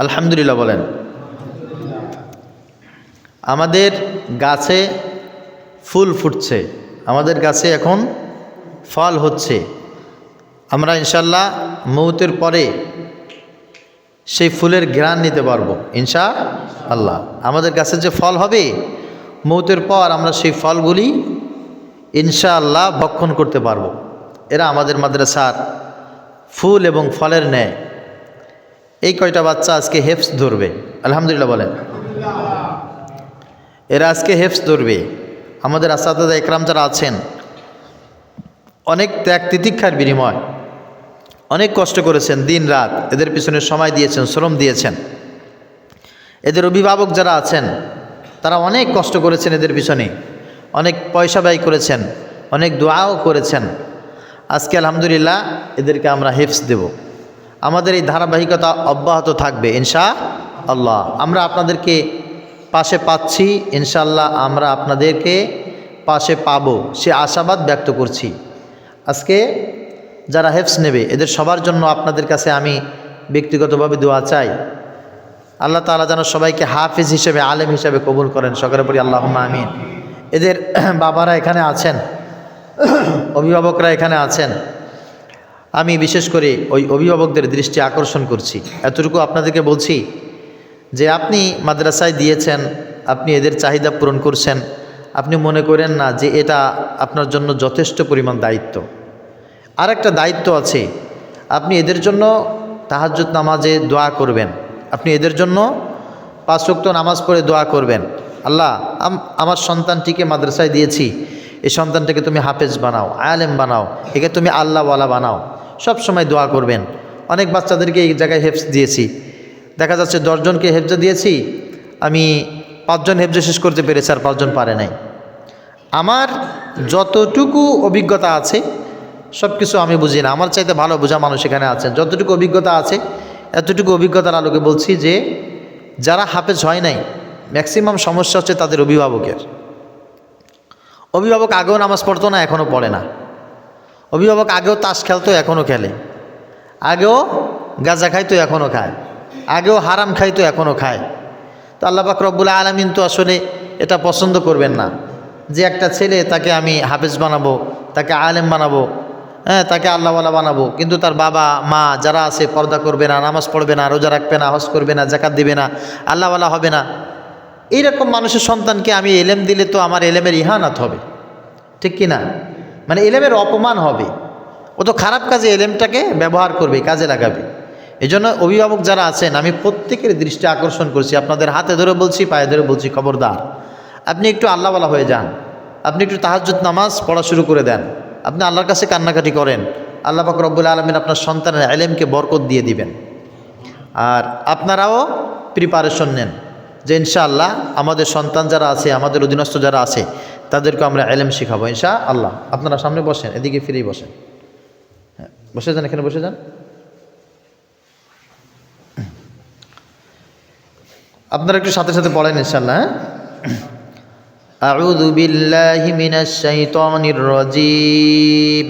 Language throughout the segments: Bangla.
আলহামদুলিল্লাহ বলেন। আমাদের গাছে ফুল ফুটছে। আমাদের গাছে এখন ফল হচ্ছে। আমরা ইনশাল্লাহ মৌতের পরে সেই ফুলের ঘ্রাণ নিতে পারব ইনশা আল্লাহ আমাদের গাছে যে ফল হবে, মৌতের পর আমরা সেই ফলগুলি ইনশাআল্লাহ ভক্ষণ করতে পারব। এরা আমাদের মাদ্রাসার ফুল এবং ফলের ন্যায়। এই কয়টা বাচ্চা আজকে হেফস ধরবে? আলহামদুলিল্লাহ বলেন। এরা আজকে হেফস ধরবে। আমাদের আসাদাদা একরাম যারা আছেন, অনেক ত্যাগ তিতিক্ষার বিনিময়, অনেক কষ্ট করেছেন দিন রাত, এদের পিছনে সময় দিয়েছেন, শ্রম দিয়েছেন। এদের অভিভাবক যারা আছেন, তারা অনেক কষ্ট করেছেন এদের পিছনে, অনেক পয়সা ব্যয় করেছেন, অনেক দোয়াও করেছেন। আজকে আলহামদুলিল্লাহ এদেরকে আমরা হেফস দেব। আমাদের এই ধারাবাহিকতা অব্যাহত থাকবে ইনশা আল্লাহ আমরা আপনাদেরকে পাশে পাচ্ছি ইনশাল্লাহ আমরা আপনাদেরকে পাশে পাবো। সে আশাবাদ ব্যক্ত করছি। আজকে যারা হেফস নেবে, এদের সবার জন্য আপনাদের কাছে আমি ব্যক্তিগতভাবে দোয়া চাই। আল্লাহ তালা যেন সবাইকে হাফিজ হিসেবে, আলেম হিসেবে কবুল করেন সকলে পরি আল্লাহ আমিন। এদের বাবারা এখানে আছেন, অভিভাবকরা এখানে আছেন। আমি বিশেষ করে ওই অভিভাবকদের দৃষ্টি আকর্ষণ করছি। এতটুকু আপনাদেরকে বলছি যে আপনি মাদ্রাসায় দিয়েছেন, আপনি এদের চাহিদা পূরণ করছেন, আপনি মনে করেন না যে এটা আপনার জন্য যথেষ্ট পরিমাণ দায়িত্ব। আর একটা দায়িত্ব আছে, আপনি এদের জন্য তাহাজ্জুদ নামাজে দোয়া করবেন। আপনি এদের জন্য পাঁচ ওয়াক্ত নামাজ পড়ে দোয়া করবেন। আল্লাহ, আম- আমার সন্তানটিকে মাদ্রাসায় দিয়েছি এই সন্তানটাকে তুমি হাফেজ বানাও, আলেম বানাও, একে তুমি আল্লাহওয়ালা বানাও। সব সময় দোয়া করবেন। অনেক বাচ্চাদেরকে এই জায়গায় হেফস দিয়েছি। দেখা যাচ্ছে দশজনকে হেফজে দিয়েছি। আমি পাঁচজন হেফজে শেষ করতে পেরেছি, আর পাঁচজন পারে নাই। আমার যতটুকু অভিজ্ঞতা আছে সব কিছু আমি বুঝি না। আমার চাইতে ভালো বোঝা মানুষ এখানে আছেন। যতটুকু অভিজ্ঞতা আছে, এতটুকু অভিজ্ঞতার আলোকে বলছি যে, যারা হাফেজ হয় নাই ম্যাক্সিমাম সমস্যা হচ্ছে তাদের অভিভাবকের। অভিভাবক আগেও নামাজ পড়তো না, এখনও পড়ে না। অভিভাবক আগেও তাস খেলতো, এখনও খেলে। আগেও গাঁজা খাইতো, এখনও খায়। আগেও হারাম খাইতো, এখনও খায়। তো আল্লাহ পাক রব্বুল আলমিন তো আসলে এটা পছন্দ করবেন না। যে একটা ছেলে তাকে আমি হাফেজ বানাবো, তাকে আলেম বানাবো হ্যাঁ তাকে আল্লাহওয়ালা বানাবো, কিন্তু তার বাবা, মা যারা আছে, পর্দা করবে না, নামাজ পড়বে না, রোজা রাখবে না, হজ করবে না জাকাত দিবে না, আল্লাহওয়ালা হবে না। এইরকম মানুষের সন্তানকে আমি এলেম দিলে তো আমার এলেমের ইহানাত হবে। ঠিক কি না মানে এলেমের অপমান হবে। ও তো খারাপ কাজে এলেমটাকে ব্যবহার করবে, কাজে লাগাবে। এই জন্য অভিভাবক যারা আছেন, আমি প্রত্যেকের দৃষ্টি আকর্ষণ করছি। আপনাদের হাতে ধরে বলছি, পায়ে ধরে বলছি, খবরদার। আপনি একটু আল্লাহওয়ালা হয়ে যান। আপনি একটু তাহাজ্জুদ নামাজ পড়া শুরু করে দেন। আপনি আল্লাহর কাছে কান্নাকাটি করেন। আল্লাহ পাক রব্বুল আলমিন আপনার সন্তানের এলেমকে বরকত দিয়ে দিবেন। আর আপনারাও প্রিপারেশন নেন। যে ইনশাআল্লাহ আমাদের সন্তান যারা আছে আমাদের অধীনস্থ যারা আছে তাদেরকে আমরা এলেম শিখাবো ইনশা আল্লাহ আপনারা সামনে বসেন এদিকে ফিরেই বসেন হ্যাঁ বসে যান এখানে বসে যান আপনারা একটু সাথে সাথে পড়েন ইনশাল্লাহ হ্যাঁ أعوذ بالله من الشيطان الرجيم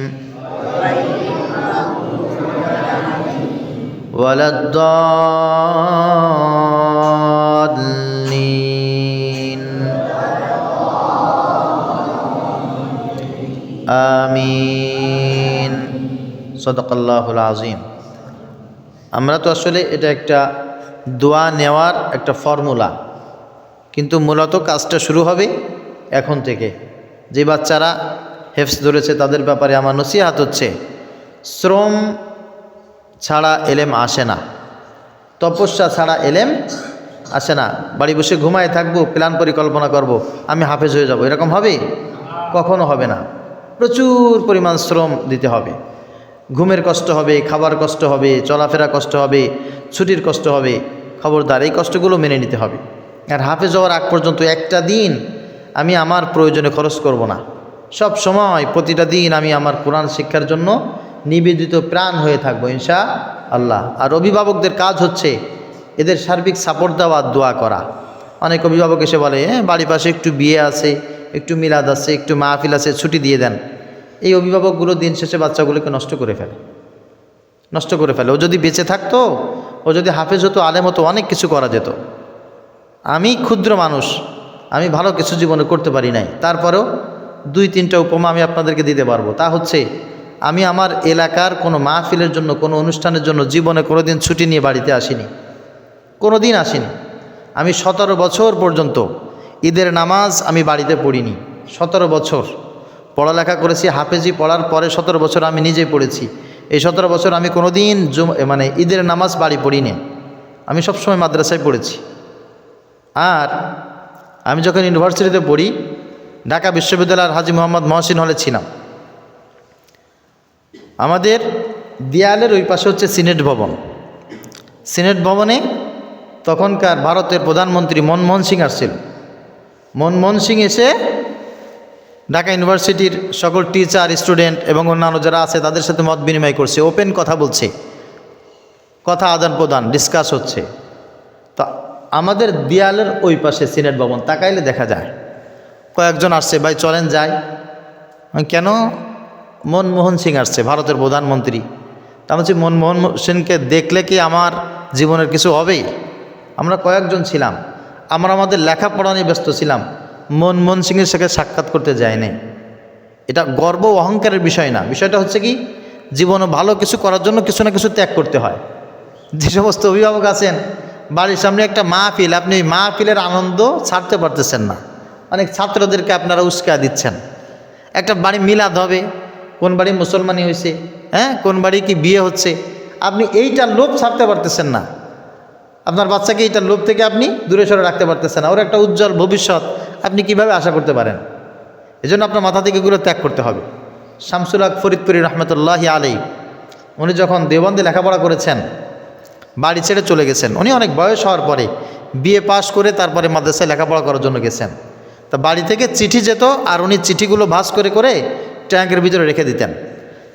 ولا الضالين আমিন সদকাল্লাহুল আজিম আমরা তো আসলে এটা একটা দোয়া নেওয়ার একটা ফর্মুলা কিন্তু মূলত কাজটা শুরু হবে এখন থেকে যে বাচ্চারা হেফস ধরেছে, তাদের ব্যাপারে আমার নসিহাত হচ্ছে। শ্রম ছাড়া এলেম আসে না। তপস্যা ছাড়া এলেম আসে না। বাড়ি বসে ঘুমায় থাকব, প্ল্যান পরিকল্পনা করব, আমি হাফেজ হয়ে যাব। এরকম হবে? কখনো হবে না। প্রচুর পরিমাণ শ্রম দিতে হবে। ঘুমের কষ্ট হবে, খাবার কষ্ট হবে, চলাফেরা কষ্ট হবে, ছুটির কষ্ট হবে, খবরদার, এই কষ্টগুলো মেনে নিতে হবে। আর হাফেজ হওয়ার আগ পর্যন্ত একটা দিন আমি আমার প্রয়োজনে খরচ করব না। সব সময় প্রতিটা দিন আমি আমার কোরআন শিক্ষার জন্য নিবেদিত প্রাণ হয়ে থাকব ইনশা আল্লাহ আর অভিভাবকদের কাজ হচ্ছে এদের সার্বিক সাপোর্ট দেওয়া, দোয়া করা। অনেক অভিভাবক এসে বলে হ্যাঁ বাড়ির পাশে একটু বিয়ে আছে, একটু মিলাদ আছে, একটু মাহফিল আছে, ছুটি দিয়ে দেন। এই অভিভাবকগুলো দিন শেষে বাচ্চাগুলোকে নষ্ট করে ফেলে। নষ্ট করে ফেলে। ও যদি বেঁচে থাকতো, ও যদি হাফেজ হতো, আলেম হতো, অনেক কিছু করা যেত। আমি ক্ষুদ্র মানুষ, আমি ভালো কিছু জীবনে করতে পারি নাই। তারপরেও দুই, তিনটা উপমা আমি আপনাদেরকে দিতে পারব। তা হচ্ছে, আমি আমার এলাকার কোনো মাহফিলের জন্য, কোনো অনুষ্ঠানের জন্য জীবনে কোনো দিন ছুটি নিয়ে বাড়িতে আসিনি। কোনো দিন আসিনি। আমি সতেরো বছর পর্যন্ত ঈদের নামাজ আমি বাড়িতে পড়িনি। সতেরো বছর পড়ালেখা করেছি, হাফেজি পড়ার পরে সতেরো বছর আমি নিজেই পড়েছি। এই সতেরো বছর আমি কোনো দিন মানে ঈদের নামাজ বাড়ি পড়িনি। আমি সবসময় মাদ্রাসায় পড়েছি। আর আমি যখন ইউনিভার্সিটিতে পড়ি ঢাকা বিশ্ববিদ্যালয়ের হাজি মোহাম্মদ মহসিন হলে ছিলাম। আমাদের দেয়ালের ওই পাশে হচ্ছে সিনেট ভবন। সিনেট ভবনে তখনকার ভারতের প্রধানমন্ত্রী মনমোহন সিং আসছিল। মনমোহন সিং এসে ঢাকা ইউনিভার্সিটির সকল টিচার, স্টুডেন্ট এবং অন্যান্য যারা আছে, তাদের সাথে মত বিনিময় করছে, ওপেন কথা বলছে। কথা আদান প্রদান ডিসকাস হচ্ছে। তা আমাদের দেয়ালের ওই পাশে সিনেট ভবন, তাকাইলে দেখা যায়। কয়েকজন আসছে, ভাই, চলেন যাই। কেন? মনমোহন সিং আসছে, ভারতের প্রধানমন্ত্রী। তা বলছি, মনমোহন সিংকে দেখলে কি আমার জীবনের কিছু হবে আমরা কয়েকজন ছিলাম। আমরা আমাদের লেখাপড়া নিয়ে ব্যস্ত ছিলাম। মনমোহন সিংয়ের সাথে সাক্ষাৎ করতে যায়নি এটা গর্ব অহংকারের বিষয় না। বিষয়টা হচ্ছে কি, জীবনে ভালো কিছু করার জন্য কিছু না কিছু ত্যাগ করতে হয়। যে সমস্ত অভিভাবক আছেন, বাড়ির সামনে একটা মাহফিল, আপনি মাহফিলের আনন্দ ছাড়তে পারতেছেন না। অনেক ছাত্রদেরকে আপনারা উস্কা দিচ্ছেন। একটা বাড়ি মিলাদ হবে, কোন বাড়ি মুসলমানি হয়েছে হ্যাঁ? কোন বাড়ি কি বিয়ে হচ্ছে? আপনি এইটার লোভ ছাড়তে পারতেছেন না। আপনার বাচ্চাকে এইটার লোভ থেকে আপনি দূরে সরে রাখতে পারতেছেন না। ওর একটা উজ্জ্বল ভবিষ্যৎ আপনি কীভাবে আশা করতে পারেন? এজন্য আপনার মাথা থেকে এগুলো ত্যাগ করতে হবে। শামসুল হক ফরিদপুরি রহমতুল্লাহি আলাই উনি যখন দেবন্দে লেখাপড়া করেছেন, বাড়ি ছেড়ে চলে গেছেন, উনি অনেক বয়স হওয়ার পরে বিএ পাশ করে তারপরে মাদ্রাসায় লেখাপড়া করার জন্য গেছেন। তা বাড়ি থেকে চিঠি যেত আর উনি চিঠিগুলো ভাস করে করে ট্যাঙ্কের ভিতরে রেখে দিতেন।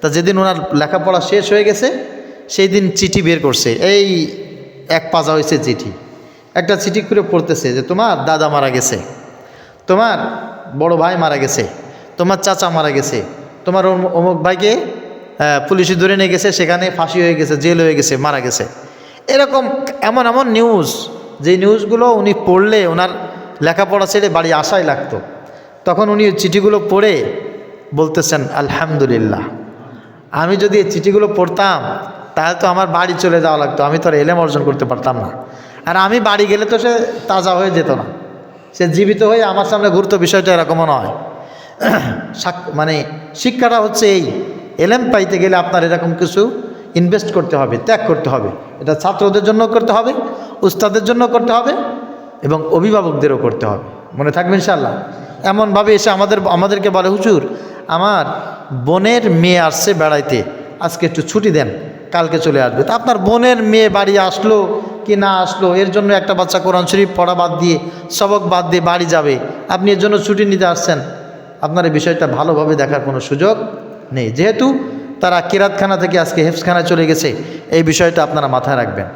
তা যেদিন ওনার লেখাপড়া শেষ হয়ে গেছে, সেই দিন চিঠি বের করছে। এই এক পাজা হয়েছে চিঠি। একটা চিঠি করে পড়তেছে যে, তোমার দাদা মারা গেছে। তোমার বড় ভাই মারা গেছে। তোমার চাচা মারা গেছে। তোমার অমুক- ভাইকে পুলিশে ধরে নিয়ে গেছে, সেখানে ফাঁসি হয়ে গেছে, জেল হয়ে গেছে, মারা গেছে। এরকম এমন এমন নিউজ যে নিউজগুলো উনি পড়লে ওনার লেখাপড়া ছেড়ে বাড়ি আসাই লাগতো। তখন উনি চিঠিগুলো পড়ে বলতেছেন, আলহামদুলিল্লাহ, আমি যদি এই চিঠিগুলো পড়তাম, তাহলে তো আমার বাড়ি চলে যাওয়া লাগতো, আমি তো আর এলেম অর্জন করতে পারতাম না। আর আমি বাড়ি গেলে তো সে তাজা হয়ে যেত না। সে জীবিত হয়ে আমার সামনে গুরুত্ব বিষয়টা এরকমও নয়। মানে শিক্ষাটা হচ্ছে এই, এলেম পাইতে গেলে আপনার এরকম কিছু ইনভেস্ট করতে হবে, ত্যাগ করতে হবে। এটা ছাত্রদের জন্য করতে হবে, উস্তাদের জন্য করতে হবে এবং অভিভাবকদেরও করতে হবে। মনে থাকবে ইনশাল্লাহ এমনভাবে এসে আমাদের, আমাদেরকে বলে, হুজুর, আমার বোনের মেয়ে আসছে বেড়াইতে। আজকে একটু ছুটি দেন, কালকে চলে আসবে। তা আপনার বোনের মেয়ে বাড়ি আসলো কি না আসলো, এর জন্য একটা বাচ্চা কোরআন শরীফ পড়া বাদ দিয়ে, সবক বাদ দিয়ে বাড়ি যাবে। আপনি এর জন্য ছুটি নিতে আসছেন। আপনার এই বিষয়টা ভালোভাবে দেখার কোনো সুযোগ নেই। যেহেতু তারা কিরাতখানা থেকে আজকে হেফসখানায় চলে গেছে, এই বিষয়টা আপনারা মাথায় রাখবেন।